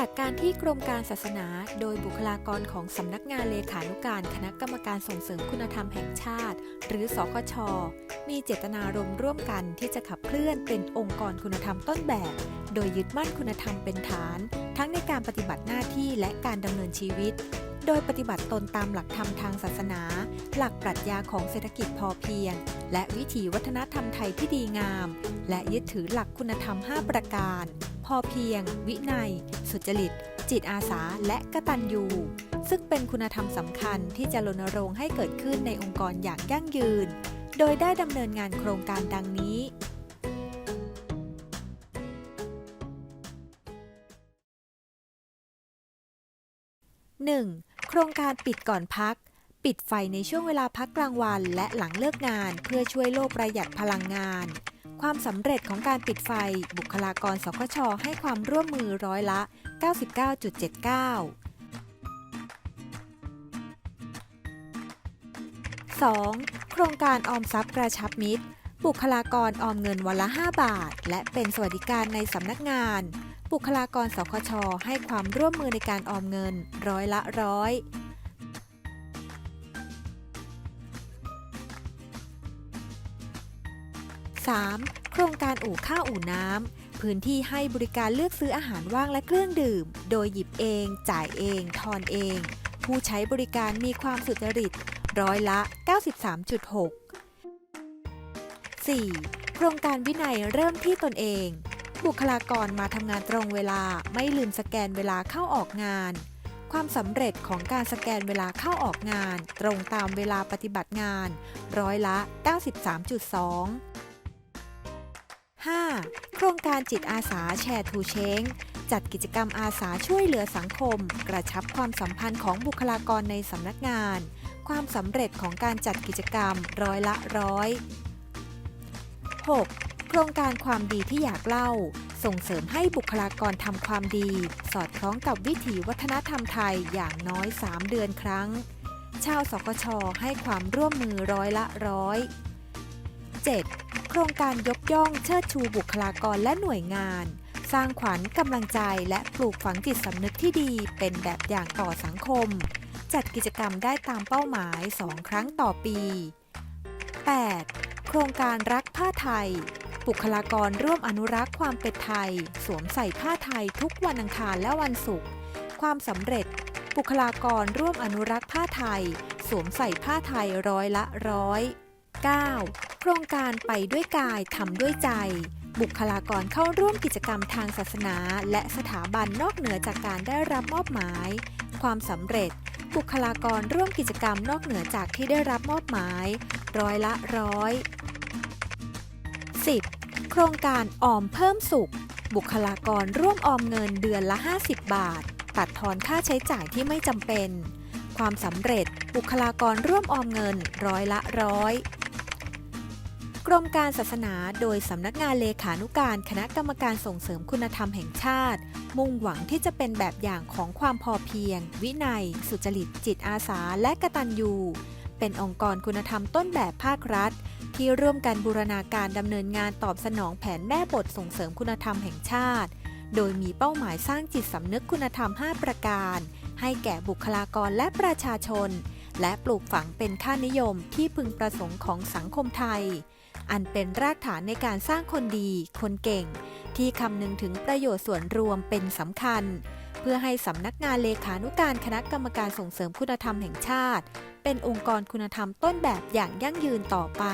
จากการที่กรมการศาสนาโดยบุคลากรของสำนักงานเลขานุการคณะกรรมการส่งเสริมคุณธรรมแห่งชาติ หรือสคช มีเจตนารมณ์ร่วมกันที่จะขับเคลื่อนเป็นองค์กรคุณธรรมต้นแบบ โดยยึดมั่นคุณธรรมเป็นฐาน ทั้งในการปฏิบัติหน้าที่และการดำเนินชีวิต โดยปฏิบัติตนตามหลักธรรมทางศาสนา หลักปรัชญาของเศรษฐกิจพอเพียง และวิถีวัฒนธรรมไทยที่ดีงาม และยึดถือหลักคุณธรรม 5 ประการ พอเพียง วินัย สุจริต จิตอาสา และกตัญญูซึ่งเป็นคุณธรรมสำคัญที่จะรณรงค์ให้เกิดขึ้นในองค์กรอย่างยั่งยืน โดยได้ดำเนินงานโครงการดังนี้ 1. โครงการปิดก่อนพัก ปิดไฟในช่วงเวลาพักกลางวันและหลังเลิกงาน เพื่อช่วยโลกประหยัดพลังงาน ความสำเร็จของการปิดไฟ บุคลากรสคชให้ความร่วมมือร้อยละ 99.79 2. โครงการออมทรัพย์กระชับมิตร บุคลากรออมเงินวันละ 5 บาท และเป็นสวัสดิการในสำนักงาน บุคลากรสคชให้ความร่วมมือในการออมเงินร้อยละร้อย 3. โครงการอู่ข้าวอู่น้ำ พื้นที่ให้บริการเลือกซื้ออาหารว่างและเครื่องดื่ม โดยหยิบเอง จ่ายเอง ทอนเอง ผู้ใช้บริการมีความสุจริต ร้อยละ 93.6 4. โครงการวินัยเริ่มที่ตนเอง บุคลากรมาทำงานตรงเวลาไม่ลืมสแกนเวลาเข้าออกงาน ความสำเร็จของการสแกนเวลาเข้าออกงาน ตรงตามเวลาปฏิบัติงาน ร้อยละ 93.2 5. โครงการจิตอาสาแชร์ทูเชงจัดกิจกรรมอาสาช่วยเหลือสังคม กระชับความสัมพันธ์ของบุคลากรในสำนักงาน ความสำเร็จของการจัดกิจกรรมร้อยละร้อย 6. โครงการความดีที่อยากเล่า ส่งเสริมให้บุคลากรทำความดี สอดคล้องกับวิถีวัฒนธรรมไทยอย่างน้อย 3 เดือนครั้ง ชาวสกชให้ความร่วมมือร้อยละร้อย 7. โครงการยกย่องเชิดชูบุคลากรและหน่วยงาน สร้างขวัญกำลังใจและปลูกฝังจิตสำนึกที่ดีเป็นแบบอย่างต่อสังคม จัดกิจกรรมได้ตามเป้าหมาย 2 ครั้งต่อปี 8. โครงการรักผ้าไทย บุคลากรร่วมอนุรักษ์ความเป็นไทย สวมใส่ผ้าไทยทุกวันอังคารและวันศุกร์ความสำเร็จ บุคลากรร่วมอนุรักษ์ผ้าไทย สวมใส่ผ้าไทยร้อยละร้อย 9. โครงการไปด้วยกายทำด้วยใจ บุคลากรเข้าร่วมกิจกรรมทางศาสนา และสถาบันนอกเหนือจากการได้รับมอบหมาย ความสำเร็จ บุคลากรร่วมกิจกรรมนอกเหนือจากที่ได้รับมอบหมาย ร้อยละร้อย 10. โครงการออมเพิ่มสุข บุคลากรร่วมออมเงินเดือนละ 50 บาท ตัดทอนค่าใช้จ่ายที่ไม่จำเป็น ความสำเร็จ บุคลากรร่วมออมเงินร้อยละร้อย กรมการศาสนาโดยสำนักงานเลขานุการคณะกรรมการส่งเสริมคุณธรรมแห่งชาติ มุ่งหวังที่จะเป็นแบบอย่างของความพอเพียง วินัย สุจริต จิตอาสา และกตัญญู เป็นองค์กรคุณธรรมต้นแบบภาครัฐ ที่ร่วมกันบูรณาการดำเนินงานตอบสนองแผนแม่บทส่งเสริมคุณธรรมแห่งชาติ โดยมีเป้าหมายสร้างจิตสำนึกคุณธรรม 5 ประการ ให้แก่บุคลากรและประชาชน และปลูกฝังเป็นค่านิยมที่พึงประสงค์ของสังคมไทย อันเป็นรากฐานในการสร้างคนดี คนเก่ง ที่คำนึงถึงประโยชน์ส่วนรวมเป็นสำคัญ เพื่อให้สำนักงานเลขานุการคณะกรรมการส่งเสริมคุณธรรมแห่งชาติ เป็นองค์กรคุณธรรมต้นแบบอย่างยั่งยืนต่อไป